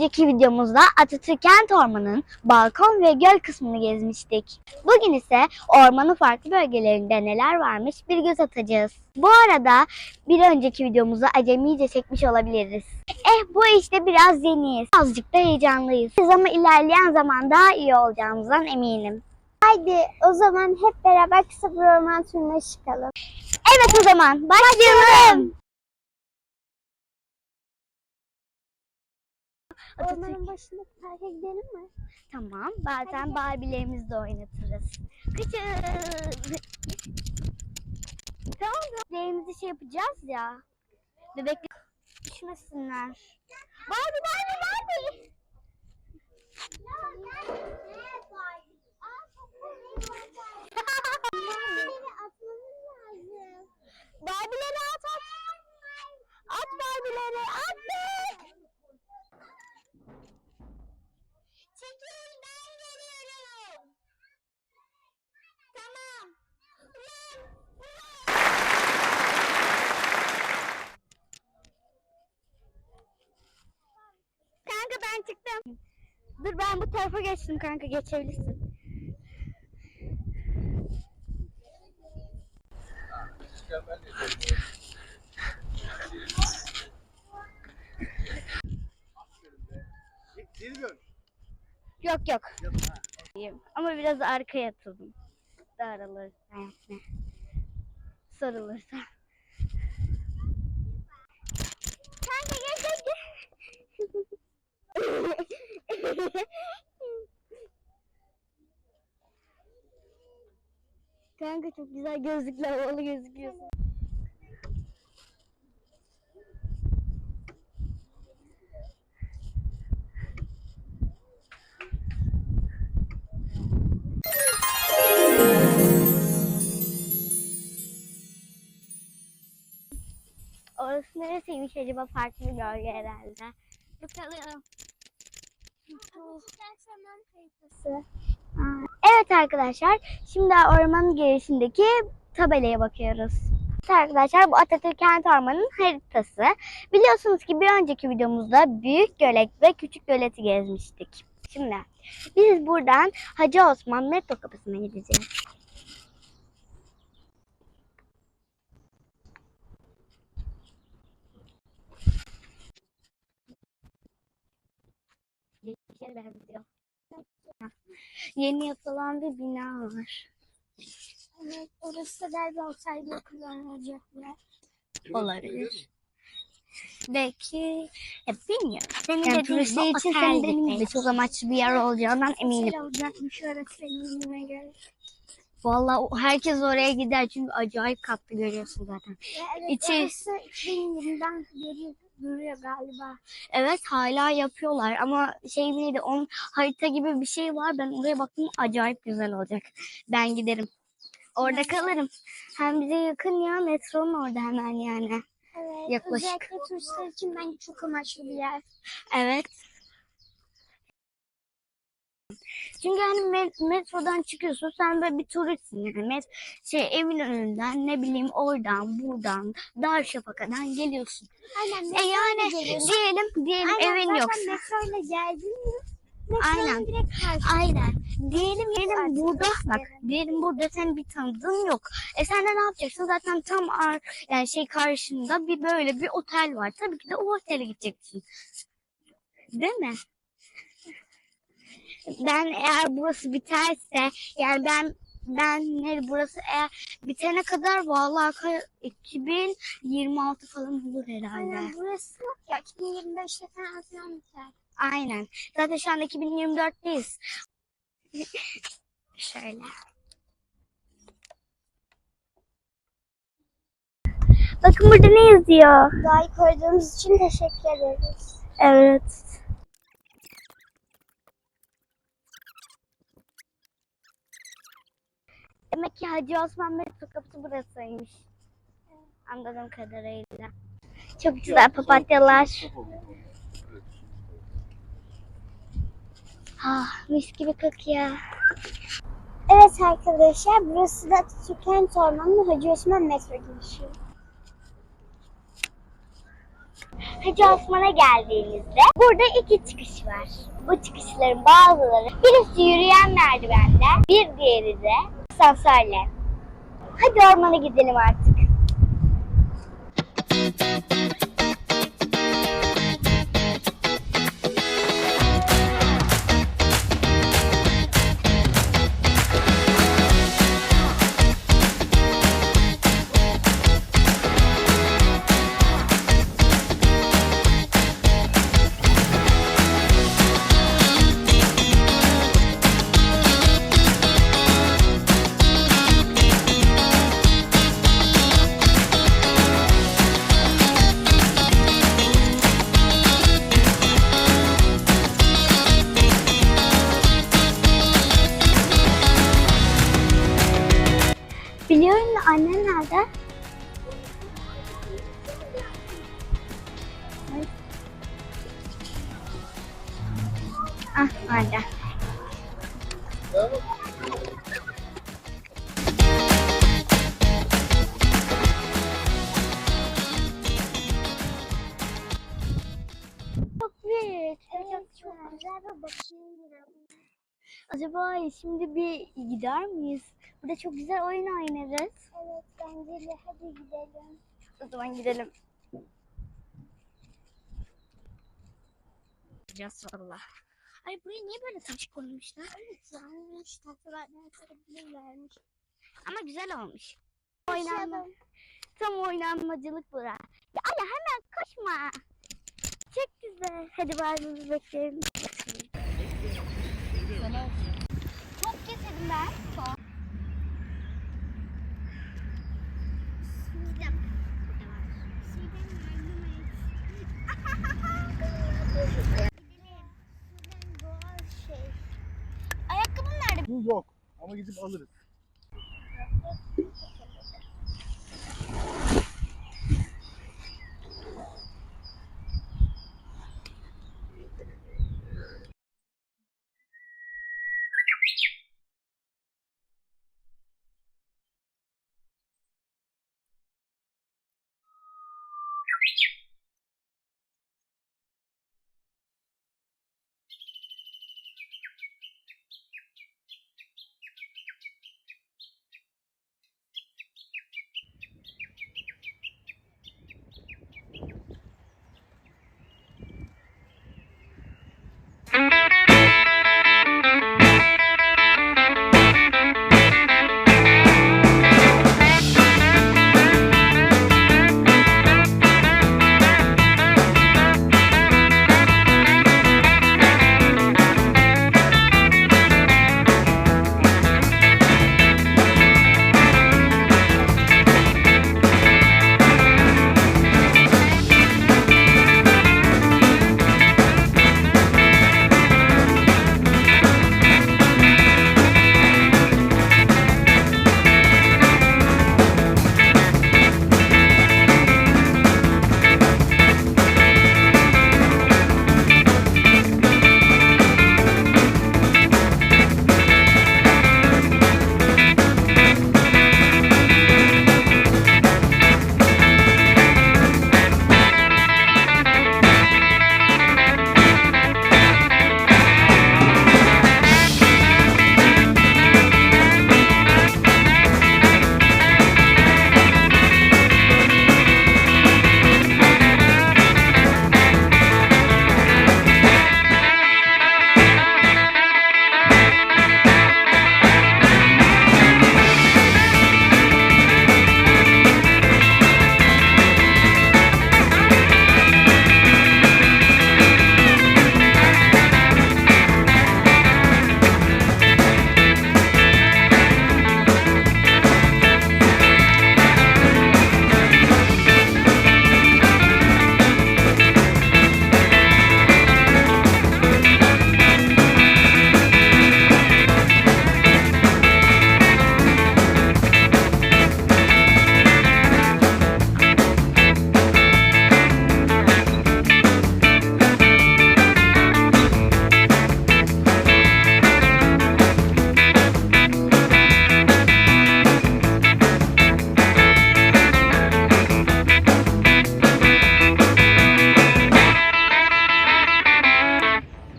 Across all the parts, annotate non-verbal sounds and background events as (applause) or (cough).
önceki videomuzda Atatürk Kent Ormanı'nın balkon ve göl kısmını gezmiştik. Bugün ise ormanın farklı bölgelerinde neler varmış bir göz atacağız. Bu arada bir önceki videomuzu acemice çekmiş olabiliriz. Eh bu işte biraz yeniyiz. Azıcık da heyecanlıyız. Ama ilerleyen zaman daha iyi olacağımızdan eminim. Haydi o zaman hep beraber kısa bir orman turuna çıkalım. Evet o zaman başlayalım. Atatürk. Ormanın başındaki parka gidelim mi? Tamam. Bazen Barbie'lerimizi de oynatırız. Kaçın. Tamam. Bebeklerimizi şey yapacağız ya. Bebek düşmesinler. Barbie Barbie Barbie. (laughs) Barbie'leri at at. At Barbie'leri at be. Çekil ben geliyorum. Tamam. Kanka ben çıktım. Dur ben bu tarafa geçtim kanka geçebilirsin. Yok yok. Ama biraz arkaya atıldım. Daralırsa yani. Sarılırsa. Kanka gel gel. (laughs) Kanka çok güzel gözlükle havalı gözüküyorsun. Orası neresiymiş acaba farklı bir bölge herhalde. Bakalım. Evet arkadaşlar şimdi ormanın girişindeki tabelaya bakıyoruz. Arkadaşlar bu Atatürk Kent Ormanı'nın haritası. Biliyorsunuz ki bir önceki videomuzda Büyük Gölet ve Küçük Gölet'i gezmiştik. Şimdi biz buradan Hacı Osman metro kapısına gideceğiz. Yeşile benziyor. Yeni yapılan bir bina var. Evet, orası da galiba otelde kullanılacak bir yer. Olabilir. Belki ya bilmiyorum. Senin Yani turistler için senin de dediğin gibi. çok amaçlı bir yer olacağından eminim. Otel olacakmış orası senin göre. Vallahi o- herkes oraya gider çünkü acayip katlı görüyorsun zaten. Ve evet İçi- orası 2020'den beri duruyor galiba. Evet hala yapıyorlar ama şey neydi onun harita gibi bir şey var. Ben oraya baktım acayip güzel olacak. Ben giderim. Orada kalırım. Hem bize yakın ya metronun orada hemen yani. Evet, Yaklaşık. özellikle turistler için bence çok amaçlı bir yer. Evet. Çünkü hani me- metrodan çıkıyorsun sen böyle bir turistsin yani. Met- şey evin önünden ne bileyim oradan buradan Darüşşafaka'dan geliyorsun. Aynen E yani diyelim diyelim Aynen, evin zaten yok. metroyla geldin mi? Aynen. Aynen. Diyelim diyelim burada bak diyelim burada senin bir tanıdığın yok. E sen de ne yapacaksın? Zaten tam ar yani şey karşında bir böyle bir otel var. Tabii ki de o otele gideceksin. Değil mi? Ben eğer burası biterse yani ben ben ne burası eğer bitene kadar vallahi ka- 2026 falan olur herhalde. Aynen burası ya 2025'te falan filan biter. Aynen. Zaten şu an 2024'teyiz. (laughs) Şöyle. Bakın burada ne yazıyor? Doğayı koruduğunuz için teşekkür ederiz. Evet. Demek ki Hacı Osman Metro kapısı burasıymış. Anladığım kadarıyla. Çok güzel papatyalar. Ah mis gibi kokuyor. Evet arkadaşlar burası da Atatürk Kent Ormanı'nın Hacı Osman metro girişi. Hacı Osman'a geldiğinizde burada iki çıkış var. Bu çıkışların bazıları birisi yürüyen merdivende, bir diğeri de asansörle. Hadi ormana gidelim artık. Çok büyük. Evet çok güzel ve bakayım Acaba şimdi bir gider miyiz? Burada çok güzel oyun oynarız. Evet bence de hadi gidelim. O zaman gidelim. Gideceğiz valla. Ay buraya niye böyle taş koymuşlar? Evet yanlış tahtalardan sarabilirlermiş. Ama güzel olmuş. Oynanma. Tam oynanmacılık bura. Ya Ala hemen koşma. Çok güzel. Hadi bari bekleyelim. Çok getirdim ben. Çok. Sidem. Sidem yardım et. Gidelim. Sidem doğal şey. Ayakkabım nerede? Bu yok ama gidip alırız.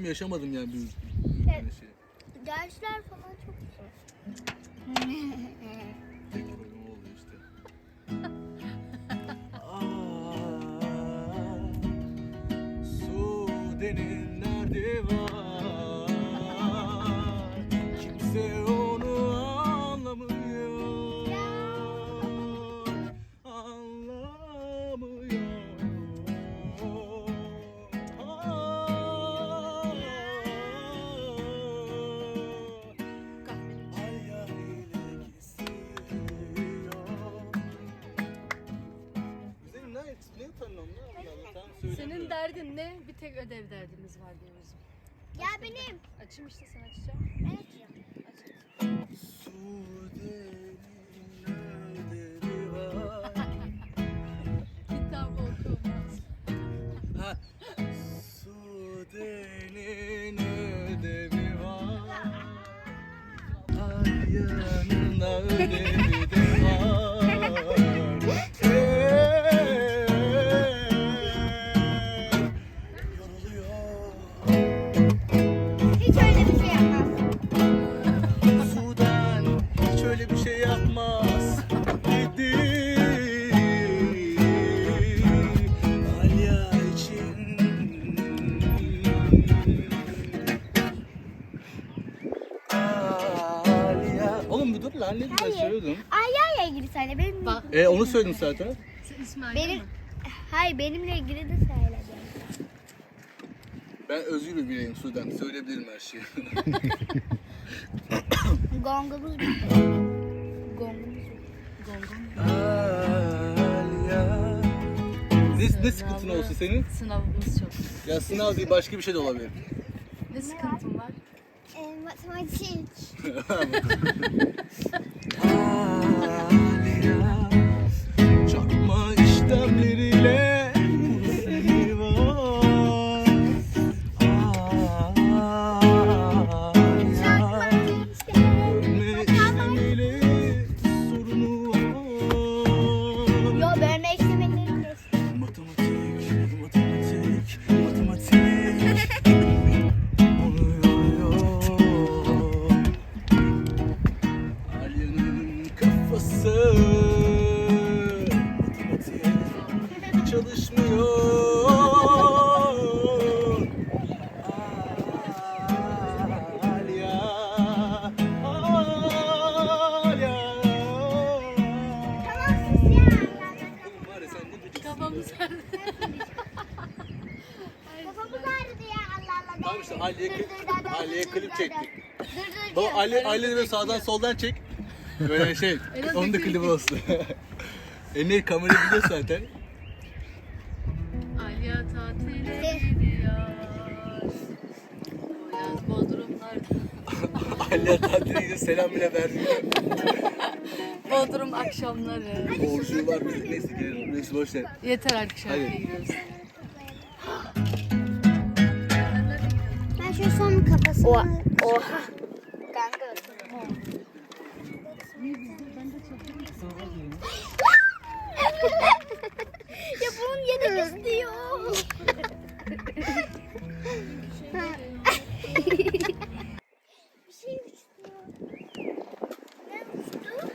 Tam yaşamadım yani bir bir şey. Dersler falan çok zor. Ne oluyor işte. Nerede var? Benim. Açayım işte sen açacağım. Ben söyledin zaten. Sen İsmail benim, hayır benimle ilgili de söyle. Ben özgür bir bireyim Sudan. Söyleyebilirim her şeyi. (laughs) Gongumuz bitti. Gongumuz. Alya ne, ne sıkıntın olsun senin? Sınavımız çok. Ya sınav değil başka bir şey de olabilir. Ne sıkıntın var? (laughs) E, matematik. (laughs) De böyle sağdan soldan çek. Böyle şey, (laughs) En az onun da klibi olsun. (laughs) e ne kamera biliyor zaten. Alya tatile gidiyor. O yaz Bodrumlarda. Ali tatile gidiyor selam bile vermiyor. (laughs) Bodrum akşamları. Borcu var bizim neyse gelelim. Neyse boş ver. Yeter artık şarkıya Hadi. gidiyoruz. Ben şöyle son kafasını... Oha. Oha. Kanka. ya bunun yemek istiyor. bir şey uçtu. Ne uçtu?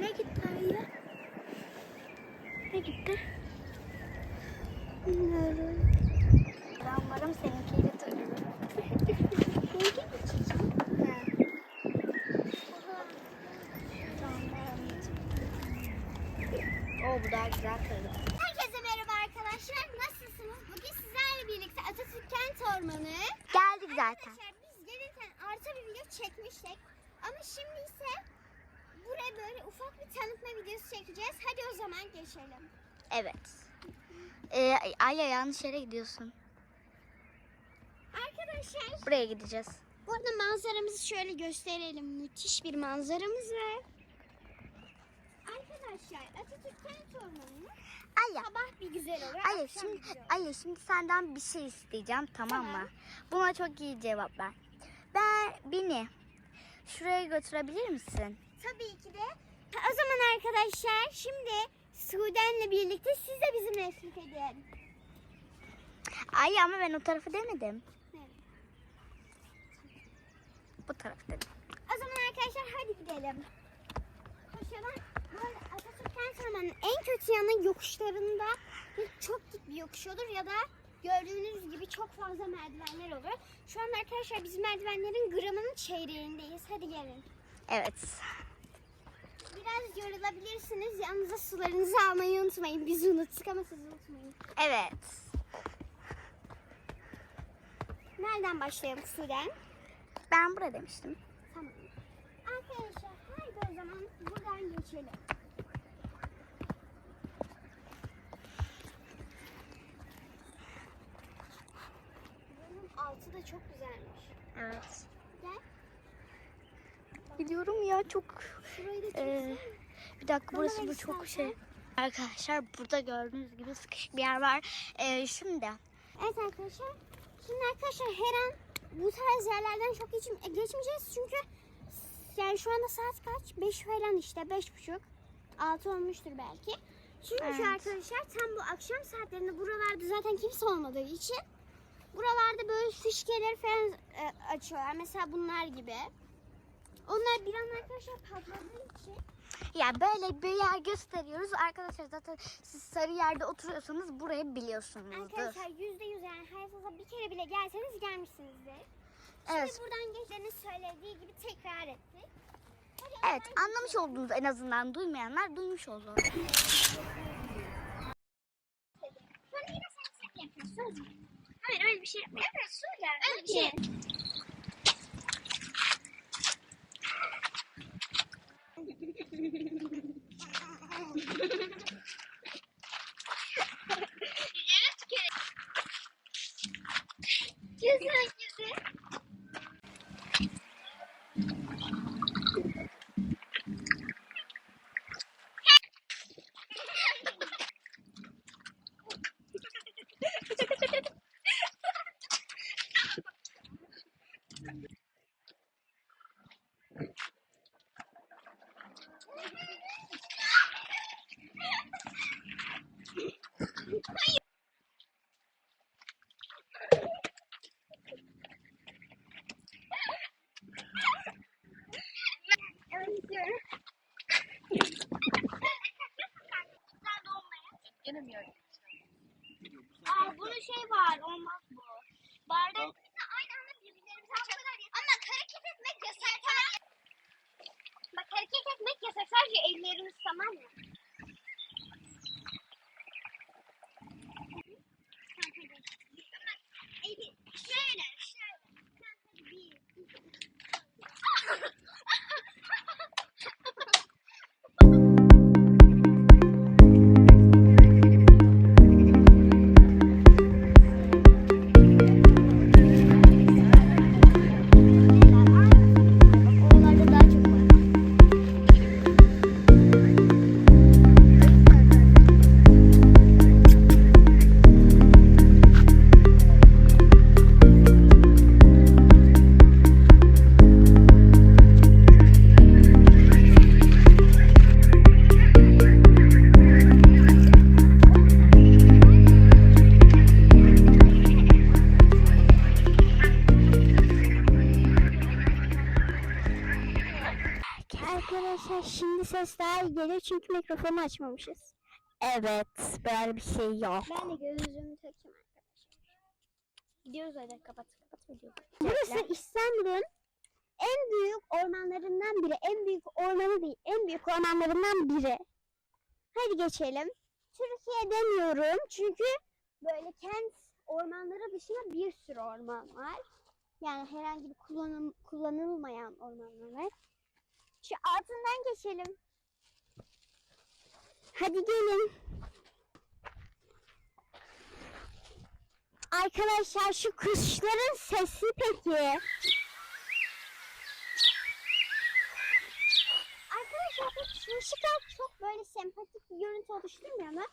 Ne gitti ayı? Ne gitti? Bilmiyorum. Ben umarım seninkiyle tutarım. Seninki mi çiçeğim? Oo bu daha güzel tabii. Herkese merhaba arkadaşlar. Nasılsınız? Bugün sizlerle birlikte Atatürk Kent Ormanı. Geldik zaten. Arkadaşlar biz gelirken arta bir video çekmiştik. Ama şimdi ise buraya böyle ufak bir tanıtma videosu çekeceğiz. Hadi o zaman geçelim. Evet. Ee, Alya yanlış yere gidiyorsun. Arkadaşlar Buraya gideceğiz. bu arada manzaramızı şöyle gösterelim. Müthiş bir manzaramız var. Atatürk Kent Ormanı'nı Aya. sabah bir güzel olur. Aya akşam şimdi, bir güzel olur. Aya şimdi senden bir şey isteyeceğim tamam mı? Tamam. Buna çok iyi cevap ver. Ben beni şuraya götürebilir misin? Tabii ki de. O zaman arkadaşlar şimdi Suden'le birlikte siz de bizimle eşlik edin. Ay ama ben o tarafı demedim. Evet. Bu taraf dedim. O zaman arkadaşlar hadi gidelim. Ormanı'nın en kötü yanı yokuşlarında çok dik bir yokuş olur ya da gördüğünüz gibi çok fazla merdivenler olur. Şu anda arkadaşlar biz merdivenlerin gramının çeyreğindeyiz. Hadi gelin. Evet. Biraz yorulabilirsiniz. Yanınıza sularınızı almayı unutmayın. Biz unuttuk ama siz unutmayın. Evet. Nereden başlayalım Suden? Ben burada demiştim. Tamam. Arkadaşlar haydi o zaman buradan geçelim. Da çok güzelmiş. Evet. Gel. Biliyorum ya çok Ee, bir dakika Bana burası ver bu çok istersen. şey. Arkadaşlar burada gördüğünüz gibi sıkışık bir yer var. Ee, şimdi Evet arkadaşlar. Şimdi arkadaşlar her an bu tarz yerlerden çok geçim, e, geçmeyeceğiz çünkü yani şu anda saat kaç? 5 falan işte. beş buçuk. 6 olmuştur belki. Çünkü Evet. arkadaşlar tam bu akşam saatlerinde buralarda zaten kimse olmadığı için buralarda böyle fişkeleri falan e, açıyorlar. Mesela bunlar gibi. Onlar bir an arkadaşlar patladığı için ya böyle bir yer gösteriyoruz. Arkadaşlar zaten siz sarı yerde oturuyorsanız burayı biliyorsunuzdur. arkadaşlar yüzde yüz yani hayatınıza bir kere bile gelseniz gelmişsinizdir. Evet. Şimdi buradan geçlerini söylediği gibi tekrar ettik. Hadi Evet anlamış oldunuz en azından duymayanlar duymuş oldu. Sonra yine sen sen yapıyorsun. Hayır öyle bir şey yapma. Evet söyle. Öyle bir şey. Güzel güzel. Ses geliyor çünkü mikrofonu açmamışız. Evet böyle bir şey yok. Ben de gözlüğümü takayım arkadaşlar. Gidiyoruz hadi kapat kapat videoyu. Burası İstanbul'un en büyük ormanlarından biri. En büyük ormanı değil, en büyük ormanlarından biri. Hadi geçelim. Türkiye demiyorum çünkü böyle kent ormanları dışında bir sürü orman var. Yani herhangi bir kullanım, kullanılmayan ormanlar var. Şu altından geçelim. Hadi gelin. Arkadaşlar şu kuşların sesi peki? Arkadaşlar çok, şu ışıklar çok böyle sempatik bir görüntü oluşturmuyor mu?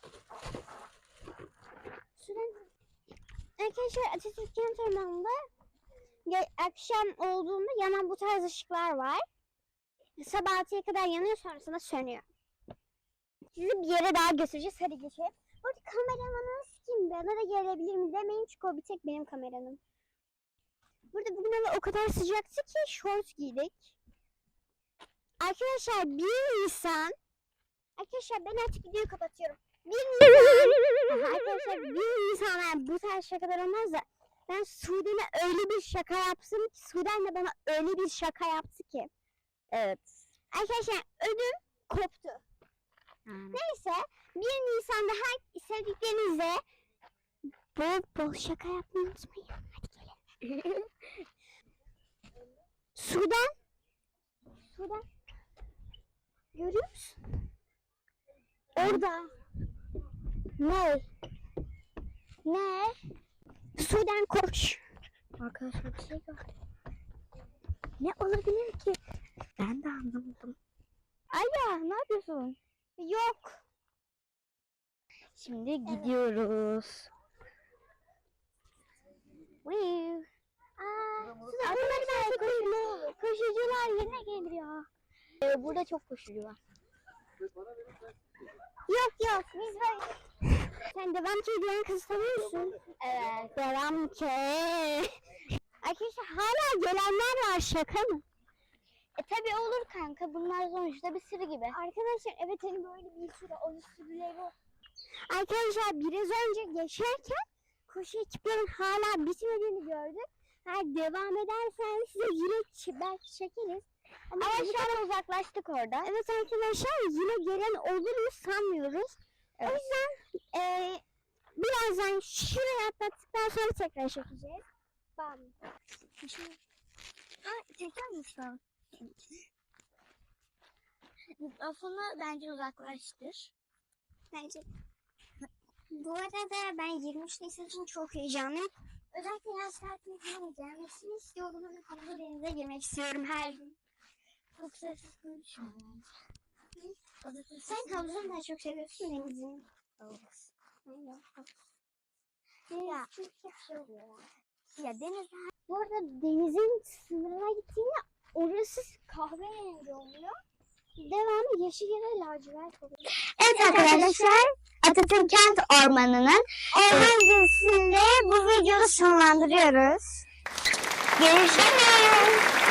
Süren... Arkadaşlar Atatürk Kent Ormanı'nda akşam olduğunda yanan bu tarz ışıklar var. Sabah 6'ya kadar yanıyor sonrasında sönüyor. Sizi bir yere daha götüreceğiz. Hadi geçelim. Burada kameramanınız kim? Bana da gelebilir mi demeyin çünkü o bir tek benim kameranım. Burada bugün hava o kadar sıcaktı ki şort giydik. Arkadaşlar 1 Nisan Arkadaşlar ben artık videoyu kapatıyorum. 1 Nisan Arkadaşlar 1 Nisan yani bu tarz şakalar olmaz da ben Sude'ne öyle bir şaka yaptım ki Suden de bana öyle bir şaka yaptı ki. Evet. Arkadaşlar ödüm koptu. Neyse 1 Nisan'da her sevdiklerinizle bol bol şaka yapmayı unutmayın. Hadi gelin. (laughs) Sudan. Sudan. Görüyor musun? Orada. Ne? Ne? Sudan koş. Arkadaşlar bir şey gördüm. Ne olabilir ki? Ben de anlamadım. Aya ne yapıyorsun? Yok. Şimdi gidiyoruz. Wee. Aa, arkadaşlar koşu, koşucular yerine geliyor. Ee, burada çok koşucu var. yok yok. Biz böyle... Sen devam ki diyen kız tanıyorsun. Evet. Devam ki. Arkadaşlar hala gelenler var şaka mı? E tabi olur kanka. Bunlar sonuçta bir sürü gibi. Arkadaşlar evet hani böyle bir sürü oyun sürüleri. Arkadaşlar biraz önce geçerken koşu ekiplerin hala bitmediğini gördük. Eğer devam ederseniz size yine belki çekeriz. Ama, Ama şu an uzaklaştık orada. Evet arkadaşlar yine gelen olur mu sanmıyoruz. O Evet. yüzden eee birazdan şuraya atlattıktan sonra tekrar çekeceğiz. Bam. Ha, çeker misin? Mikrofonu bence uzaklaştır. Bence. Bu arada ben 23 Nisan için çok heyecanlıyım. Özellikle yaz tatilini falan gelmesini istiyorum. Ve havuzda denize girmek istiyorum her gün. Çok sessiz konuşuyorum. Sen havuzu daha çok seviyorsun denizin? Aynen. Ya. Çok oluyor. Ya deniz Bu arada denizin sınırına gittiğinde orası kahverengi oluyor. Devamı yeşil da lacivert oluyor. Evet arkadaşlar Atatürk Kent Ormanı'nın Orman gezisinde bu videoyu sonlandırıyoruz. görüşürüz.